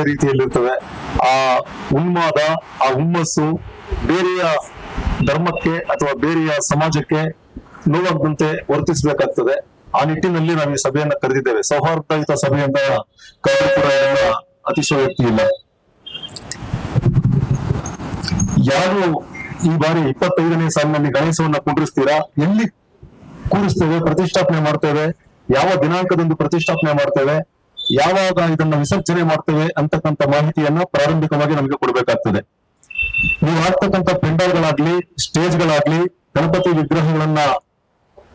ಬೇರೆ ರೀತಿಯಲ್ಲಿರ್ತವೆ ಆ ಉನ್ಮಾದ, ಆ ಹುಮ್ಮಸ್ಸು ಬೇರೆಯ ಧರ್ಮಕ್ಕೆ ಅಥವಾ ಬೇರೆಯ ಸಮಾಜಕ್ಕೆ ನೋವಾಗದಂತೆ ವರ್ತಿಸಬೇಕಾಗ್ತದೆ. ಆ ನಿಟ್ಟಿನಲ್ಲಿ ನಾವು ಈ ಸಭೆಯನ್ನ ಕರೆದಿದ್ದೇವೆ. ಸೌಹಾರ್ದಯುತ ಸಭೆಯಿಂದ ಅತಿಶಯೋಕ್ತಿ ಇಲ್ಲ ಯಾರು ಈ ಬಾರಿ ಇಪ್ಪತ್ತೈದನೇ ಸಾಲಿನಲ್ಲಿ ಗಣೇಶವನ್ನ ಕುಂಡ್ರಿಸ್ತೀರಾ? ಎಲ್ಲಿ ಕೂರಿಸ್ತೇವೆ, ಪ್ರತಿಷ್ಠಾಪನೆ ಮಾಡ್ತೇವೆ, ಯಾವ ದಿನಾಂಕದಂದು ಪ್ರತಿಷ್ಠಾಪನೆ ಮಾಡ್ತೇವೆ ಯಾವಾಗ ಇದನ್ನ ವಿಸರ್ಜನೆ ಮಾಡ್ತೇವೆ ಅಂತಕ್ಕಂಥ ಮಾಹಿತಿಯನ್ನ ಪ್ರಾರಂಭಿಕವಾಗಿ ನಮಗೆ ಕೊಡಬೇಕಾಗ್ತದೆ. ನೀವು ಹಾಕ್ತಕ್ಕಂಥ ಪೆಂಡಲ್ಗಳಾಗ್ಲಿ, ಸ್ಟೇಜ್ಗಳಾಗ್ಲಿ, ಗಣಪತಿ ವಿಗ್ರಹಗಳನ್ನ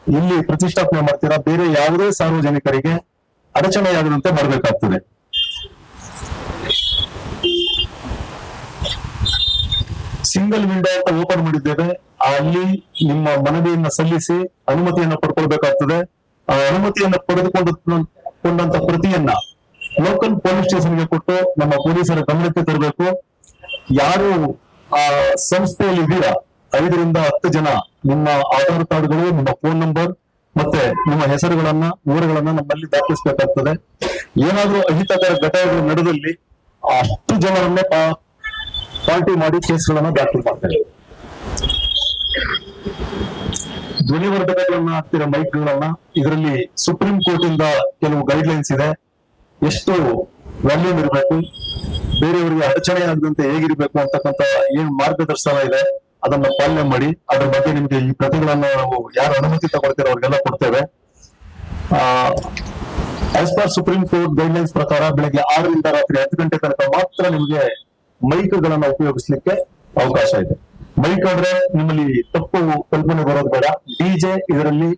ಇಲ್ಲಿ ಪ್ರತಿಷ್ಠಾಪನೆ ಮಾಡ್ತೀರಾ? ಬೇರೆ ಯಾವುದೇ ಸಾರ್ವಜನಿಕರಿಗೆ ಅಡಚಣೆಯಾಗದಂತೆ ಮಾಡಬೇಕಾಗ್ತದೆ. ಸಿಂಗಲ್ ವಿಂಡೋ ಅಂತ ಓಪನ್ ಮಾಡಿದ್ದೇವೆ. ಅಲ್ಲಿ ನಿಮ್ಮ ಮನವಿಯನ್ನ ಸಲ್ಲಿಸಿ ಅನುಮತಿಯನ್ನ ಪಡ್ಕೊಳ್ಬೇಕಾಗ್ತದೆ. ಆ ಅನುಮತಿಯನ್ನ ಪಡೆದುಕೊಂಡು ಕೊಂಡಂತ ಕೃತಿಯನ್ನ ಲೋಕಲ್ ಪೊಲೀಸ್ ಸ್ಟೇಷನ್ಗೆ ಕೊಟ್ಟು ನಮ್ಮ ಪೊಲೀಸರ ಗಮನಕ್ಕೆ ತರಬೇಕು. ಯಾರು, ಆ, ಸಂಸ್ಥೆಯಲ್ಲಿ ಇದೆಯಾ ಐದರಿಂದ ಹತ್ತು ಜನ ನಿಮ್ಮ ಆಧಾರ್ ಕಾರ್ಡ್ಗಳು, ನಿಮ್ಮ ಫೋನ್ ನಂಬರ್ ಮತ್ತೆ ನಿಮ್ಮ ಹೆಸರುಗಳನ್ನ ಊರುಗಳನ್ನ ನಮ್ಮಲ್ಲಿ ದಾಖಲಿಸಬೇಕಾಗ್ತದೆ. ಏನಾದ್ರೂ ಅಹಿತಕರ ಘಟನೆಗಳು ನಡೆದಲ್ಲಿ ಅಷ್ಟು ಜನರನ್ನೇ ಪಾರ್ಟಿ ಮಾಡಿ ಕೇಸ್ಗಳನ್ನ ದಾಖಲು ಮಾಡ್ತಾರೆ. ಧ್ವನಿವರ್ಧಕಗಳನ್ನ ಹಾಕ್ತಿರೋ ಮೈಕ್ಗಳನ್ನ ಇದರಲ್ಲಿ ಸುಪ್ರೀಂ ಕೋರ್ಟ್ ಇಂದ ಕೆಲವು ಗೈಡ್ ಲೈನ್ಸ್ ಇದೆ. ಎಷ್ಟು ವ್ಯಾಲ್ಯೂಮ್ ಇರಬೇಕು, ಬೇರೆಯವರಿಗೆ ಅಡಚಣೆ ಆಗದಂತೆ ಹೇಗಿರ್ಬೇಕು ಅಂತಕ್ಕಂತ ಏನ್ ಮಾರ್ಗದರ್ಶನ ಇದೆ, ಅದನ್ನ ಪಾಲನೆ ಮಾಡಿ, ಅದ್ರ ಬಗ್ಗೆ ನಿಮ್ಗೆ ಈ ಪ್ರತಿಗಳನ್ನ ನಾವು ಯಾರು ಅನುಮತಿ ತಗೊಳ್ತೀರೋ ಅವ್ರಿಗೆಲ್ಲ ಕೊಡ್ತೇವೆ. As per supreme court guidelines ಪ್ರಕಾರ ಬೆಳಗ್ಗೆ ಆರರಿಂದ ರಾತ್ರಿ ಹತ್ತು ಗಂಟೆ ತನಕ ಮಾತ್ರ ನಿಮಗೆ ಮೈಕ್ ಗಳನ್ನ ಉಪಯೋಗಿಸ್ಲಿಕ್ಕೆ ಅವಕಾಶ ಇದೆ. ಮೈಕ್ ಆದ್ರೆ ನಿಮ್ಮಲ್ಲಿ ತಪ್ಪು ಕಲ್ಪನೆ ಬರೋದು ಬೇಡ. ಡಿಜೆ ಇದರಲ್ಲಿ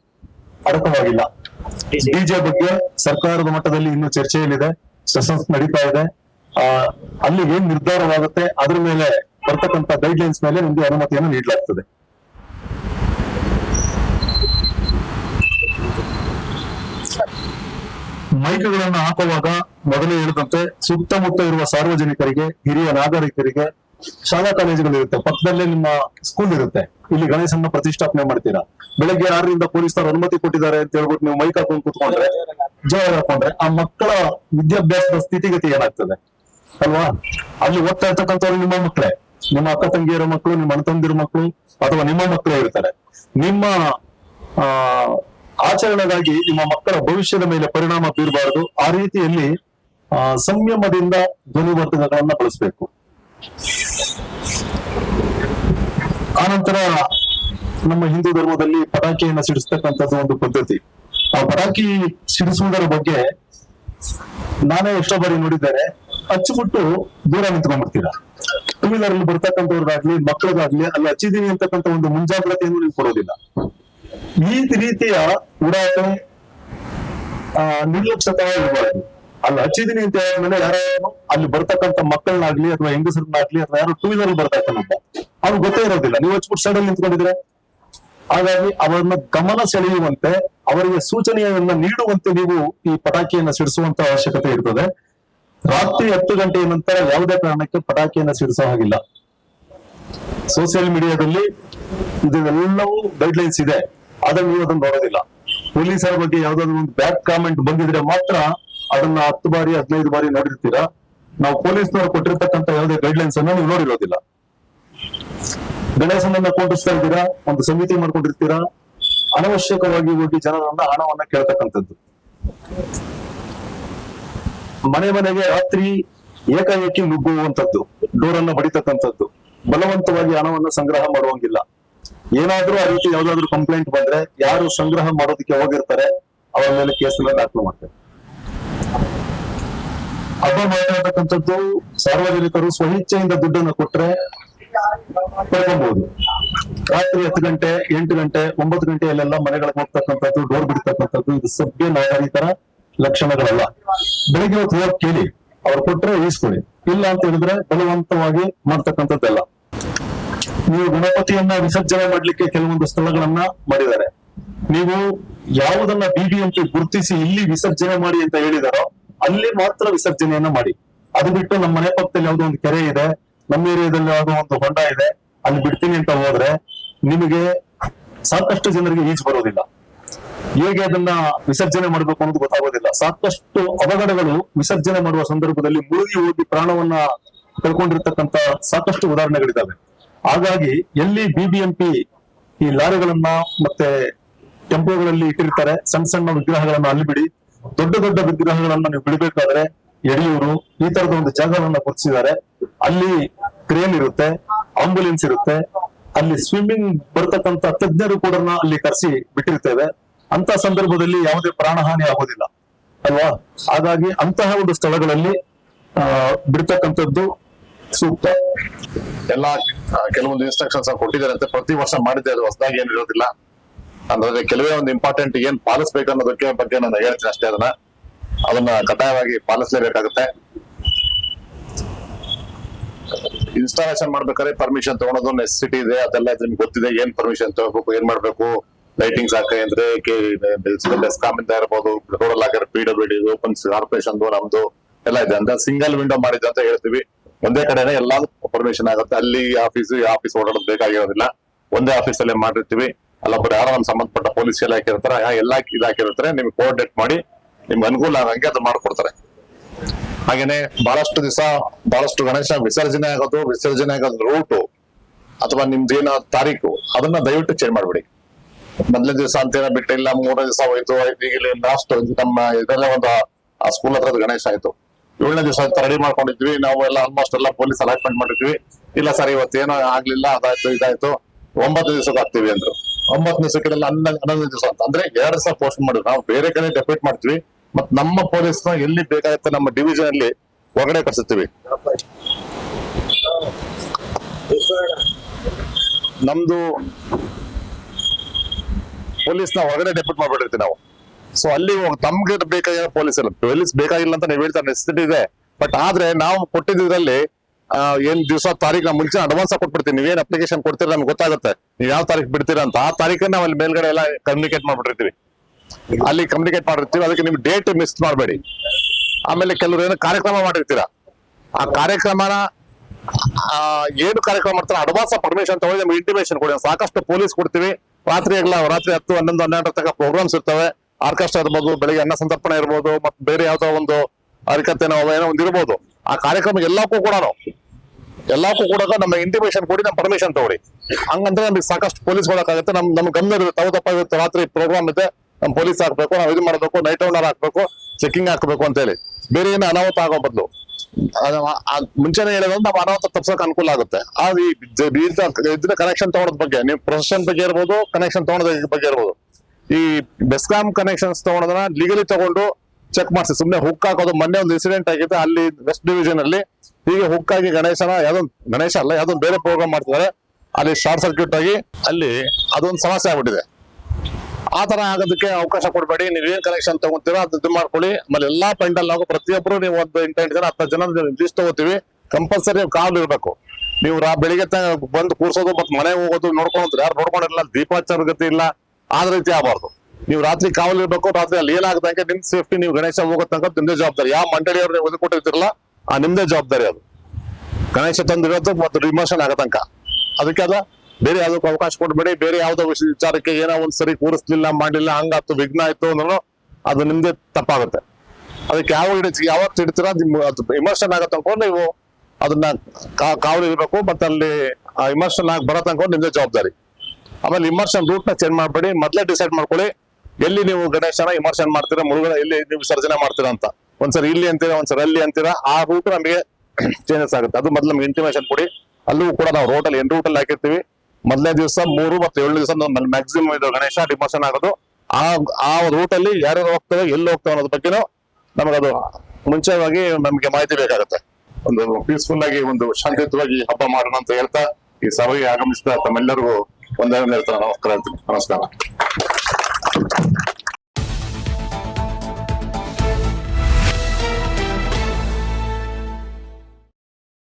ಅಡಕವಾಗಿಲ್ಲ. ಡಿಜೆ ಬಗ್ಗೆ ಸರ್ಕಾರದ ಮಟ್ಟದಲ್ಲಿ ಇನ್ನು ಚರ್ಚೆಯಲ್ಲಿದೆ ಸೆಷನ್ಸ್ ನಡೀತಾ ಇದೆ. ಆ ಅಲ್ಲಿ ಏನ್ ನಿರ್ಧಾರವಾಗುತ್ತೆ ಅದ್ರ ಮೇಲೆ ಬರ್ತಕ್ಕಂತ ಗೈಡ್ ಲೈನ್ಸ್ ಮೇಲೆ ನಿಮಗೆ ಅನುಮತಿಯನ್ನು ನೀಡಲಾಗ್ತದೆ. ಮೈಕ್ಗಳನ್ನು ಹಾಕುವಾಗ ಮೊದಲೇ ಹೇಳಿದಂತೆ ಸುತ್ತಮುತ್ತ ಇರುವ ಸಾರ್ವಜನಿಕರಿಗೆ ಹಿರಿಯ ನಾಗರಿಕರಿಗೆ ಶಾಲಾ ಕಾಲೇಜುಗಳು ಇರುತ್ತೆ. ಪಕ್ಕದಲ್ಲೇ ನಿಮ್ಮ ಸ್ಕೂಲ್ ಇರುತ್ತೆ. ಇಲ್ಲಿ ಗಣೇಶನ ಪ್ರತಿಷ್ಠಾಪನೆ ಮಾಡ್ತೀರಾ? ಬೆಳಗ್ಗೆ ಆರರಿಂದ ಪೊಲೀಸರು ಅನುಮತಿ ಕೊಟ್ಟಿದ್ದಾರೆ ಅಂತ ಹೇಳ್ಬಿಟ್ಟು ನೀವು ಮೈಕ್ ಹಾಕೊಂಡು ಕುತ್ಕೊಂಡ್ರೆ ಜೋರ ಹಾಕೊಂಡ್ರೆ ಆ ಮಕ್ಕಳ ವಿದ್ಯಾಭ್ಯಾಸದ ಸ್ಥಿತಿಗತಿ ಏನಾಗ್ತದೆ? ಅಲ್ವಾ? ಅಲ್ಲಿ ಓದ್ತಾ ಇರ್ತಕ್ಕಂಥವ್ರು ನಿಮ್ಮ ಮಕ್ಕಳೇ. ನಿಮ್ಮ ಅಕ್ಕ ತಂಗಿಯರ ಮಕ್ಕಳು, ನಿಮ್ಮ ಅಣ್ಣ ಮಕ್ಕಳು, ಅಥವಾ ನಿಮ್ಮ ಮಕ್ಕಳೇ ಇರ್ತಾರೆ. ನಿಮ್ಮ, ಆ, ಆಚರಣೆಗಾಗಿ ನಿಮ್ಮ ಮಕ್ಕಳ ಭವಿಷ್ಯದ ಮೇಲೆ ಪರಿಣಾಮ ಬೀರಬಾರದು. ಆ ರೀತಿಯಲ್ಲಿ ಸಂಯಮದಿಂದ ಧ್ವನಿವರ್ಧಕಗಳನ್ನ ಬಳಸಬೇಕು. ಆನಂತರ ನಮ್ಮ ಹಿಂದೂ ಧರ್ಮದಲ್ಲಿ ಪಟಾಕಿಯನ್ನ ಸಿಡಿಸ್ತಕ್ಕಂಥದ್ದು ಒಂದು ಪದ್ಧತಿ. ಆ ಪಟಾಕಿ ಸಿಡಿಸುವುದರ ಬಗ್ಗೆ ನಾನೇ ಎಷ್ಟೋ ಬಾರಿ ನೋಡಿದ್ದೇನೆ ಹಚ್ಚಿಬಿಟ್ಟು ದೂರ ನಿಂತ್ಕೊಂಡ್ಬಿಡ್ತೀರಾ? ಟೂ ವೀಲರ್ ಅಲ್ಲಿ ಬರ್ತಕ್ಕಂಥವ್ರಿಗಾಗ್ಲಿ ಮಕ್ಕಳಿಗಾಗ್ಲಿ ಅಲ್ಲಿ ಹಚ್ಚಿದೀನಿ ಅಂತಕ್ಕಂಥ ಒಂದು ಮುಂಜಾಗ್ರತೆಯನ್ನು ನೀವು ಕೊಡೋದಿಲ್ಲ. ಈ ರೀತಿಯ ಉಡಾಟೆ ಆ ನಿರ್ಲಕ್ಷ್ಯತಾ ಇರಬಾರ್ದು ಅಲ್ಲಿ ಹಚ್ಚಿದೀನಿ ಅಂತ ಹೇಳಿದ್ಮೇಲೆ ಯಾರೋ ಅಲ್ಲಿ ಬರ್ತಕ್ಕಂಥ ಮಕ್ಕಳನ್ನಾಗ್ಲಿ ಅಥವಾ ಹೆಂಗಸರನ್ನಾಗ್ಲಿ ಅಥವಾ ಯಾರು ಟೂ ವೀಲರ್ ಬರ್ತಾಕನೊಬ್ಬ ಅವ್ರು ಗೊತ್ತೇ ಇರೋದಿಲ್ಲ. ನೀವು ಹಚ್ಬಿಟ್ಟು ಸೈಡ್ ಅಲ್ಲಿ ನಿಂತ್ಕೊಂಡಿದ್ರೆ ಹಾಗಾಗಿ ಅವರನ್ನ ಗಮನ ಸೆಳೆಯುವಂತೆ, ಅವರಿಗೆ ಸೂಚನೆಯನ್ನ ನೀಡುವಂತೆ ನೀವು ಈ ಪಟಾಕಿಯನ್ನ ಸಿಡಿಸುವಂತ ಅವಶ್ಯಕತೆ ಇರ್ತದೆ. ರಾತ್ರಿ ಹತ್ತು ಗಂಟೆಯ ನಂತರ ಯಾವುದೇ ಕಾರಣಕ್ಕೆ ಪಟಾಕಿಯನ್ನ ಸಿಡಿಸೋ ಹಾಗಿಲ್ಲ. ಸೋಷಿಯಲ್ ಮೀಡಿಯಾದಲ್ಲಿ ಇದೆಲ್ಲವೂ ಗೈಡ್ ಲೈನ್ಸ್ ಇದೆ. ಆದ್ರೆ ನೀವು ಅದನ್ನ ನೋಡೋದಿಲ್ಲ. ಪೊಲೀಸರ ಬಗ್ಗೆ ಯಾವ್ದಾದ್ರು ಒಂದು ಬ್ಯಾಡ್ ಕಾಮೆಂಟ್ ಬಂದಿದ್ರೆ ಮಾತ್ರ ಅದನ್ನ ಹತ್ತು ಬಾರಿ, ಹದಿನೈದು ಬಾರಿ ನೋಡಿರ್ತೀರಾ? ನಾವು ಪೊಲೀಸ್ನವರು ಕೊಟ್ಟಿರ್ತಕ್ಕಂಥ ಯಾವುದೇ ಗೈಡ್ ಲೈನ್ಸ್ ಅನ್ನ ನೀವು ನೋಡಿರೋದಿಲ್ಲ. ಗಣೇಶನನ್ನ ಕೊಂಡಿಸ್ತಾ ಇದ್ದೀರಾ? ಒಂದು ಸಮಿತಿ ಮಾಡ್ಕೊಂಡಿರ್ತೀರಾ? ಅನವಶ್ಯಕವಾಗಿ ಹೋಗಿ ಜನರನ್ನ ಹಣವನ್ನ ಕೇಳ್ತಕ್ಕಂಥದ್ದು. ಮನೆ ಮನೆಗೆ ರಾತ್ರಿ ಏಕಾಏಕಿ ನುಗ್ಗುವಂತದ್ದು ಡೋರನ್ನ ಬಡಿತಕ್ಕಂಥದ್ದು. ಬಲವಂತವಾಗಿ ಹಣವನ್ನ ಸಂಗ್ರಹ ಮಾಡುವಂಗಿಲ್ಲ. ಏನಾದ್ರೂ ಆ ರೀತಿ ಯಾವ್ದಾದ್ರು ಕಂಪ್ಲೇಂಟ್ ಬಂದ್ರೆ ಯಾರು ಸಂಗ್ರಹ ಮಾಡೋದಕ್ಕೆ ಹೋಗಿರ್ತಾರೆ, ಅವರ ಮೇಲೆ ಕೇಸನ್ನ ದಾಖಲು ಮಾಡ್ತಾರೆ. ಹಬ್ಬ ಮಾಡಿರ್ತಕ್ಕಂಥದ್ದು ಸಾರ್ವಜನಿಕರು ಸ್ವಇಚ್ಛೆಯಿಂದ ದುಡ್ಡನ್ನು ಕೊಟ್ರೆ ಪಡ್ಕೊಬಹುದು ರಾತ್ರಿ ಹತ್ತು ಗಂಟೆ, ಎಂಟು ಗಂಟೆ, ಒಂಬತ್ತು ಗಂಟೆಯಲ್ಲೆಲ್ಲ ಮನೆಗಳಿಗೆ ಹೋಗ್ತಕ್ಕಂಥದ್ದು ಡೋರ್ ಬಿಡ್ತಕ್ಕಂಥದ್ದು, ಇದು ಸಭ್ಯ ನಾಗರಿಕರ ಲಕ್ಷಣಗಳಲ್ಲ. ಬೆಳಿಗ್ಗೆ ಹೊತ್ತು ಹೋಗಿ ಕೇಳಿ, ಅವ್ರು ಕೊಟ್ರೆ ಇಸ್ಕೊಳ್ಳಿ ಇಲ್ಲ ಅಂತ ಹೇಳಿದ್ರೆ ಬಲವಂತವಾಗಿ ಮಾಡ್ತಕ್ಕಂಥದ್ದಲ್ಲ. ನೀವು ಗಣಪತಿಯನ್ನ ವಿಸರ್ಜನೆ ಮಾಡ್ಲಿಕ್ಕೆ ಕೆಲವೊಂದು ಸ್ಥಳಗಳನ್ನ ಮಾಡಿದ್ದಾರೆ. ನೀವು ಯಾವುದನ್ನ ಬಿಬಿಎಂಪಿ ಗುರುತಿಸಿ ಇಲ್ಲಿ ವಿಸರ್ಜನೆ ಮಾಡಿ ಅಂತ ಹೇಳಿದಾರೋ, ಅಲ್ಲಿ ಮಾತ್ರ ವಿಸರ್ಜನೆಯನ್ನ ಮಾಡಿ. ಅದು ಬಿಟ್ಟು ನಮ್ಮ ಮನೆ ಪಕ್ಕದಲ್ಲಿ ಯಾವುದೋ ಒಂದು ಕೆರೆ ಇದೆ ನಮ್ಮ ಏರಿಯಾದಲ್ಲಿ ಯಾವುದೋ ಒಂದು ಹೊಂಡ ಇದೆ, ಅಲ್ಲಿ ಬಿಡ್ತೀನಿ ಅಂತ ಹೋದ್ರೆ ನಿಮಗೆ ಸಾಕಷ್ಟು ಜನರಿಗೆ ಈಜು ಬರೋದಿಲ್ಲ. ಹೇಗೆ ಅದನ್ನ ವಿಸರ್ಜನೆ ಮಾಡಬೇಕು ಅನ್ನೋದು ಗೊತ್ತಾಗೋದಿಲ್ಲ. ಸಾಕಷ್ಟು ಅವಘಡಗಳು ವಿಸರ್ಜನೆ ಮಾಡುವ ಸಂದರ್ಭದಲ್ಲಿ ಮುಳುಗಿ ಹೋಗಿ ಪ್ರಾಣವನ್ನ ಕಳ್ಕೊಂಡಿರ್ತಕ್ಕಂತ ಸಾಕಷ್ಟು ಉದಾಹರಣೆಗಳಿದ್ದಾವೆ. ಹಾಗಾಗಿ ಎಲ್ಲಿ ಬಿಬಿಎಂಪಿ ಈ ಲಾರಿಗಳನ್ನ ಮತ್ತೆ ಟೆಂಪೋಗಳಲ್ಲಿ ಇಟ್ಟಿರ್ತಾರೆ, ಸಣ್ಣ ಸಣ್ಣ ವಿಗ್ರಹಗಳನ್ನ ಅಲ್ಲಿ ಬಿಡಿ. ದೊಡ್ಡ ದೊಡ್ಡ ವಿಗ್ರಹಗಳನ್ನ ನೀವು ಬಿಡಬೇಕಾದ್ರೆ ಯಡಿಯೂರು ಈ ತರದ ಒಂದು ಜಾಗವನ್ನ ಗುರುತಿಸಿದ್ದಾರೆ ಅಲ್ಲಿ ಕ್ರೇನ್ ಇರುತ್ತೆ, ಆಂಬುಲೆನ್ಸ್ ಇರುತ್ತೆ, ಅಲ್ಲಿ ಸ್ವಿಮ್ಮಿಂಗ್ ಬರ್ತಕ್ಕಂತ ತಜ್ಞರು ಕೂಡ ಅಲ್ಲಿ ಕರೆಸಿ ಬಿಟ್ಟಿರ್ತೇವೆ. ಅಂತ ಸಂದರ್ಭದಲ್ಲಿ ಯಾವುದೇ ಪ್ರಾಣಹಾನಿ ಆಗೋದಿಲ್ಲ, ಅಲ್ವಾ? ಹಾಗಾಗಿ ಅಂತಹ ಒಂದು ಸ್ಥಳಗಳಲ್ಲಿ, ಆ, ಬಿಡ್ತಕ್ಕಂಥದ್ದು ಸೂಕ್ತ. ಎಲ್ಲ ಕೆಲವೊಂದು ಇನ್ಸ್ಟ್ರಕ್ಷನ್ಸ್ ಕೊಟ್ಟಿದ್ದಾರೆ ಅಂತ ಪ್ರತಿ ವರ್ಷ ಮಾಡಿದ್ದೆ, ಅದು ಹೊಸದಾಗಿ ಏನಿರೋದಿಲ್ಲ. ಅಂದ್ರೆ ಕೆಲವೇ ಒಂದು ಇಂಪಾರ್ಟೆಂಟ್ ಏನ್ ಪಾಲಿಸ್ಬೇಕು ಅನ್ನೋದಕ್ಕೆ ಬಗ್ಗೆ ನಾನು ಹೇಳ್ತೀನಿ ಅಷ್ಟೇ ಅದನ್ನ. ಅದನ್ನ ಕಡ್ಡಾಯವಾಗಿ ಪಾಲಿಸಲೇಬೇಕಾಗುತ್ತೆ. ಇನ್ಸ್ಟಾಲೇಷನ್ ಮಾಡ್ಬೇಕಾದ್ರೆ ಪರ್ಮಿಷನ್ ತಗೊಳೋದು ನೆಸೆಸಿಟಿ ಇದೆ. ಅದೆಲ್ಲ ನಿಮ್ಗೆ ಗೊತ್ತಿದೆ ಏನ್ ಪರ್ಮಿಷನ್ ತಗೋಬೇಕು, ಏನ್ ಮಾಡ್ಬೇಕು. ಲೈಟಿಂಗ್ಸ್ ಹಾಕಿ ಅಂದ್ರೆ ಡೆಸ್ಕಾಮ್ ಇಂದ ಇರ್ಬೋದು ರೋಡಲ್ ಆಗಿರೋ P W D open corporation ನಮ್ದು ಎಲ್ಲ ಇದೆ. ಅಂದ್ರೆ ಸಿಂಗಲ್ ವಿಂಡೋ ಮಾಡಿದೆ ಅಂತ ಹೇಳ್ತೀವಿ. ಒಂದೇ ಕಡೆನೆ ಎಲ್ಲಾ ಪರ್ಮಿಷನ್ ಆಗುತ್ತೆ. ಅಲ್ಲಿ ಆಫೀಸ್ ಈ ಆಫೀಸ್ ಓಡಾಡೋದು ಬೇಕಾಗಿರೋದಿಲ್ಲ. ಒಂದೇ ಆಫೀಸ್ ಅಲ್ಲೇ ಮಾಡಿರ್ತೀವಿ. ಅಲ್ಲೊಬ್ಬರು ಯಾರೋ ಒಂದು ಸಂಬಂಧಪಟ್ಟ ಪೊಲೀಸ್ ಇಲಾಖೆ ಇರ್ತಾರೆ ಎಲ್ಲಾ ಇಲಾಖೆ ಇರ್ತಾರೆ ನಿಮ್ಗೆ ಕೋಆರ್ಡಿನೇಟ್ ಮಾಡಿ ನಿಮ್ಗೆ ಅನುಕೂಲ ಆಗಂಗೆ ಅದು ಮಾಡ್ಕೊಡ್ತಾರೆ. ಹಾಗೇನೆ ಬಹಳಷ್ಟು ದಿವಸ ಬಹಳಷ್ಟು ಗಣೇಶ ವಿಸರ್ಜನೆ ಆಗೋದು ವಿಸರ್ಜನೆ ಆಗೋದು ರೂಟು ಅಥವಾ ನಿಮ್ದು ಏನೋ ತಾರೀಕು, ಅದನ್ನ ದಯವಿಟ್ಟು ಚೇಂಜ್ ಮಾಡ್ಬಿಡಿ. ಮೊದಲನೇ ದಿವಸ ಅಂತೇನ ಬಿಟ್ಟಿಲ್ಲ ಮೂರನೇ ದಿವಸ ಹೋಯ್ತು ಈಗ ಲಾಸ್ಟ್ ನಮ್ಮ ಇದರಲ್ಲೇ ಒಂದು, ಆ ಸ್ಕೂಲ್ ಹತ್ರದ ಗಣೇಶ ಆಯ್ತು. ಏಳನೇ ದಿವಸ ರೆಡಿ ಮಾಡ್ಕೊಂಡಿದ್ವಿ, ನಾವು ಎಲ್ಲ ಆಲ್ಮೋಸ್ಟ್ ಎಲ್ಲ ಪೊಲೀಸ್ ಅಲಾಟ್ಮೆಂಟ್ ಮಾಡಿದ್ವಿ. ಇಲ್ಲ ಸರ್ ಇವತ್ತೇನೋ ಆಗ್ಲಿಲ್ಲ, ಅದಾಯ್ತು, ಇದಾಯ್ತು. ಒಂಬತ್ತು ದಿವಸಕ್ಕೆ ಹಾಕ್ತಿವಿ ಅಂದ್ರು. ಒಂಬತ್ತು ದಿವಸಕ್ಕೆ ಹನ್ನೊಂದು ಹನ್ನೊಂದು ದಿವಸ ಅಂತ. ಅಂದ್ರೆ ಎರಡು ದಿವಸ ಪೋಸ್ಟ್ ಮಾಡಿದ್ರು. ನಾವು ಬೇರೆ ಕಡೆ ಡೆಪೇಟ್ ಮಾಡ್ತೀವಿ. ಮತ್ ನಮ್ಮ ಪೊಲೀಸ್ ಎಲ್ಲಿ ಬೇಕಾಗುತ್ತೆ ನಮ್ಮ ಡಿವಿಷನ್ ಅಲ್ಲಿ ಹೊರಗಡೆ ಕಳ್ಸುತ್ತೀವಿ ನಮ್ದು ಪೊಲೀಸ್ನ ಹೊರಗಡೆ ಡೆಪ್ಯೂಟ್ ಮಾಡ್ಬಿಟ್ಟಿರ್ತೀವಿ ನಾವು. ಸೊ ಅಲ್ಲಿ ತಮ್ಗೆ ಬೇಕಾಗಿರೋ ಪೊಲೀಸ್ ಪೊಲೀಸ್ ಬೇಕಾಗಿಲ್ಲ ಅಂತ ನೀವು ಹೇಳ್ತಾರೆ? ನೆಸೆಸಿಟಿ ಇದೆ. ಬಟ್ ಆದ್ರೆ ನಾವು ಕೊಟ್ಟಿದ್ರಲ್ಲಿ ಏನ್ ದಿವಸ ತಾರೀಕು ಮುಂಚೆ ಅಡ್ವಾನ್ಸ್ ಕೊಟ್ಬಿಡ್ತೀವಿ. ನೀವೇನ್ ಅಪ್ಲಿಕೇಶನ್ ಕೊಡ್ತೀರಾ ನಮ್ಗೆ ಗೊತ್ತಾಗುತ್ತೆ. ನೀವು ಯಾವ ತಾರೀಕು ಬಿಡ್ತೀರಾ ಅಂತ. ಆ ತಾರೀಕನ್ನ ನಾವು ಅಲ್ಲಿ ಮೇಲ್ಗಡೆ ಎಲ್ಲ ಕಮ್ಯುನಿಕೇಟ್ ಮಾಡ್ಬಿಟ್ಟಿರ್ತೀವಿ. ಅಲ್ಲಿ ಕಮ್ಯುನಿಕೇಟ್ ಮಾಡಿರ್ತೀವಿ, ಅದಕ್ಕೆ ನಿಮ್ ಡೇಟ್ ಮಿಸ್ ಮಾಡಬೇಡಿ. ಆಮೇಲೆ ಕೆಲವರು ಏನೋ ಕಾರ್ಯಕ್ರಮ ಮಾಡಿರ್ತೀರಾ? ಆ ಕಾರ್ಯಕ್ರಮನ ಏನು ಕಾರ್ಯಕ್ರಮ ಮಾಡ್ತಾರೆ ಅಡ್ವಾನ್ಸ್ ಪರ್ಮಿಷನ್ ತಗೊಂಡು ನಮ್ಗೆ ಇಂಟಿಮೇಷನ್ ಕೊಡಿ. ಸಾಕಷ್ಟು ಪೊಲೀಸ್ ಕೊಡ್ತೀವಿ. ರಾತ್ರಿ ಎಲ್ಲ, ರಾತ್ರಿ ಹತ್ತು, ಹನ್ನೊಂದು, ಹನ್ನೆರಡು ತನಕ ಪ್ರೋಗ್ರಾಮ್ಸ್ ಇರ್ತವೆ. ಆರ್ಕೆಸ್ಟ್ರಾ ಇರ್ಬೋದು, ಬೆಳಿಗ್ಗೆ ಅನ್ನ ಸಂತರ್ಪಣೆ ಇರ್ಬೋದು, ಮತ್ತೆ ಬೇರೆ ಯಾವ್ದೋ ಒಂದು ಹರಿಕತೆನೋ ಏನೋ ಒಂದು ಇರ್ಬೋದು. ಆ ಕಾರ್ಯಕ್ರಮ ಎಲ್ಲಕ್ಕೂ ಕೂಡ ಎಲ್ಲಕ್ಕೂ ಕೂಡ ನಮ್ಮ ಇಂಟಿಮೇಷನ್ ಕೊಡಿ ನಮ್ಮ ಪರ್ಮಿಷನ್ ತಗೊಳ್ಳಿ. ಹಂಗಂದ್ರೆ ನಮಗೆ ಸಾಕಷ್ಟು ಪೊಲೀಸ್ ಕೊಡಕ್ಕಾಗುತ್ತೆ. ನಮ್, ನಮ್ಗೆ ಗಮನ ಇರುತ್ತೆ. ರಾತ್ರಿ ಪ್ರೋಗ್ರಾಮ್ ಇದೆ. ನಮ್ ಪೊಲೀಸ್ ಹಾಕ್ಬೇಕು, ನಾವು ಇದು ಮಾಡಬೇಕು ನೈಟ್ ಓನರ್ ಹಾಕ್ಬೇಕು ಚೆಕಿಂಗ್ ಹಾಕ್ಬೇಕು ಅಂತ ಹೇಳಿ ಬೇರೆ ಏನು ಅನಾಹುತ ಆಗೋ ಬದಲು ಮುಂಚೆನೆ ಹೇಳಿದ್ರೆ ನಮ್ಮ ಅನಾಹುತ ತಪ್ಸಕ್ ಅನುಕೂಲ ಆಗುತ್ತೆ. ಆ ಈ ಇದ್ರ ಕನೆಕ್ಷನ್ ತಗೊಳೋದ್ ಬಗ್ಗೆ, ನೀವು ಪ್ರೊಸೆಷನ್ ಬಗ್ಗೆ ಇರ್ಬೋದು ಕನೆಕ್ಷನ್ ತಗೊಳೋದ್ ಬಗ್ಗೆ ಇರ್ಬೋದು. ಈ ಬೆಸ್ಕಾಂ ಕನೆಕ್ಷನ್ಸ್ ತಗೊಳೋದನ್ನ ಲೀಗಲಿ ತಗೊಂಡು ಚೆಕ್ ಮಾಡಿಸಿ. ಸುಮ್ಮನೆ ಹುಕ್ ಹಾಕೋದು, ಮೊನ್ನೆ ಒಂದು ಇನ್ಸಿಡೆಂಟ್ ಆಗಿದೆ ಅಲ್ಲಿ ವೆಸ್ಟ್ ಡಿವಿಷನ್ ಅಲ್ಲಿ. ಹೀಗೆ ಹುಕ್ ಆಗಿ ಗಣೇಶನ ಯಾವ್ದೋ ಗಣೇಶ ಅಲ್ಲ, ಯಾವ್ದೊಂದು ಬೇರೆ ಪ್ರೋಗ್ರಾಮ್ ಮಾಡ್ತಿದ್ದಾರೆ. ಅಲ್ಲಿ ಶಾರ್ಟ್ ಸರ್ಕ್ಯೂಟ್ ಆಗಿ, ಅಲ್ಲಿ ಅದೊಂದು ಸಮಸ್ಯೆ ಆಗ್ಬಿಟ್ಟಿದೆ. ಆ ತರ ಆಗೋದಕ್ಕೆ ಅವಕಾಶ ಕೊಡಬೇಡಿ. ನೀವೇನ್ ಕನೆಕ್ಷನ್ ತಗೊಂತೀರೋ ಅದು ಇದು ಮಾಡ್ಕೊಳ್ಳಿ. ಆಮೇಲೆ ಎಲ್ಲಾ ಪೆಂಡಲ್ ನಾವು ಪ್ರತಿಯೊಬ್ಬರು ನೀವು ಒಂದು ಎಂಟು ಜನ, ಹತ್ತು ಜನ ಲಿಸ್ಟ್ ತಗೋತೀವಿ. ಕಂಪಲ್ಸರಿ ಕಾವಲು ಇರಬೇಕು. ನೀವು ರಾ ಬೆಳಿಗ್ಗೆ ಬಂದು ಕೂರ್ಸೋದು ಮತ್ತೆ ಮನೆ ಹೋಗೋದು ನೋಡ್ಕೊಂಡು ಯಾರು ನೋಡ್ಕೊಂಡಿರಲ್ಲ ದೀಪಾಚಾರ ಗತಿ ಇಲ್ಲ. ಆದ ರೀತಿ ಆಗಬಾರ್ದು. ನೀವು ರಾತ್ರಿ ಕಾವಲ್ ಇರಬೇಕು, ರಾತ್ರಿ ಅಲ್ಲಿ ಏನಾಗದಂಗೆ ನಿಮ್ ಸೇಫ್ಟಿ ನೀವು ಗಣೇಶ ಹೋಗೋ ತನಕ ನಿಮ್ದೇ ಜವಾಬ್ದಾರಿ. ಯಾವ ಮಂಡಳಿಯವ್ರು ನೀವು ಒದಗಿಕೊಟ್ಟಿರ್ತಿರಲ್ಲ ಆ ನಿಮ್ದೇ ಜವಾಬ್ದಾರಿ ಅದು. ಗಣೇಶ ತಂದಿರೋದು ಮತ್ತು ರಿಮೋಷನ್ ಆಗೋ ತನಕ. ಅದಕ್ಕೆ ಅದ ಬೇರೆ ಯಾವ್ದಕ್ಕೂ ಅವಕಾಶ ಕೊಡ್ಬೇಡಿ. ಬೇರೆ ಯಾವ್ದೋ ವಿಚಾರಕ್ಕೆ ಏನೋ ಒಂದ್ ಸರಿ ಕೂರಿಸ್ಲಿಲ್ಲ ಮಾಡಿಲ್ಲ ಹಂಗಾಯ್ತು ವಿಘ್ನ ಆಯ್ತು ಅಂದ್ರೂ ಅದು ನಿಮ್ದೇ ತಪ್ಪಾಗುತ್ತೆ. ಅದಕ್ಕೆ ಯಾವ ಯಾವತ್ತು ನಿಮ್ ಅದು ಇಮೋಷನ್ ಆಗತ್ತೆ ಅನ್ಕೊಂಡು ನೀವು ಅದನ್ನ ಕಾವಲು ಇರಬೇಕು, ಮತ್ತೆ ಅಲ್ಲಿ ಇಮರ್ಷನ್ ಆಗಿ ಬರೋ ಅನ್ಕೊಂಡು ನಿಮ್ದೇ ಜವಾಬ್ದಾರಿ. ಆಮೇಲೆ ಇಮರ್ಷನ್ ರೂಟ್ನ ಚೇಂಜ್ ಮಾಡ್ಬೇಡಿ. ಮೊದ್ಲೇ ಡಿಸೈಡ್ ಮಾಡ್ಕೊಳ್ಳಿ, ಎಲ್ಲಿ ನೀವು ಗಣೇಶನ ಇಮರ್ಷನ್ ಮಾಡ್ತೀರಾ ಮುಳುಗಡೆ ಎಲ್ಲಿ ನೀವು ವಿಸರ್ಜನೆ ಮಾಡ್ತೀರಾ ಅಂತ. ಒಂದ್ಸರಿ ಇಲ್ಲಿ ಅಂತೀರಾ, ಒಂದ್ಸರಿ ಅಲ್ಲಿ ಅಂತೀರಾ, ಆ ರೂಟ್ ನಮಗೆ ಚೇಂಜಸ್ ಆಗುತ್ತೆ. ಅದು ಮೊದ್ಲು ನಮ್ಗೆ ಇಂಟಿಮೇಷನ್ ಕೊಡಿ. ಅಲ್ಲೂ ಕೂಡ ನಾವು ರೋಟಲ್ಲಿ ಎಂಟು ರೂಟ್ ಅಲ್ಲಿ ಹಾಕಿರ್ತೀವಿ. ಮೊದಲನೇ ದಿವಸ ಮೂರು ಮತ್ತೆ ಏಳನೇ ದಿವಸ ಮ್ಯಾಕ್ಸಿಮಮ್ ಇದು ಗಣೇಶ ಡಿಮೋಷನ್ ಆಗೋದು. ಆ ಆ ರೂಟ್ ಅಲ್ಲಿ ಯಾರ್ಯಾರು ಹೋಗ್ತವೆ ಎಲ್ಲಿ ಹೋಗ್ತವೆ ಅನ್ನೋದ್ರ ಬಗ್ಗೆನೂ ನಮಗದು ಮುಂಚೆವಾಗಿ ನಮ್ಗೆ ಮಾಹಿತಿ ಬೇಕಾಗುತ್ತೆ. ಒಂದು ಪೀಸ್ಫುಲ್ ಆಗಿ ಒಂದು ಶಾಂತಿಯುತವಾಗಿ ಹಬ್ಬ ಮಾಡೋಣ ಅಂತ ಹೇಳ್ತಾ ಈ ಸಭೆಗೆ ಆಗಮಿಸಿದ ತಮ್ಮೆಲ್ಲರಿಗೂ ಒಂದೇ ನಮಸ್ಕಾರ.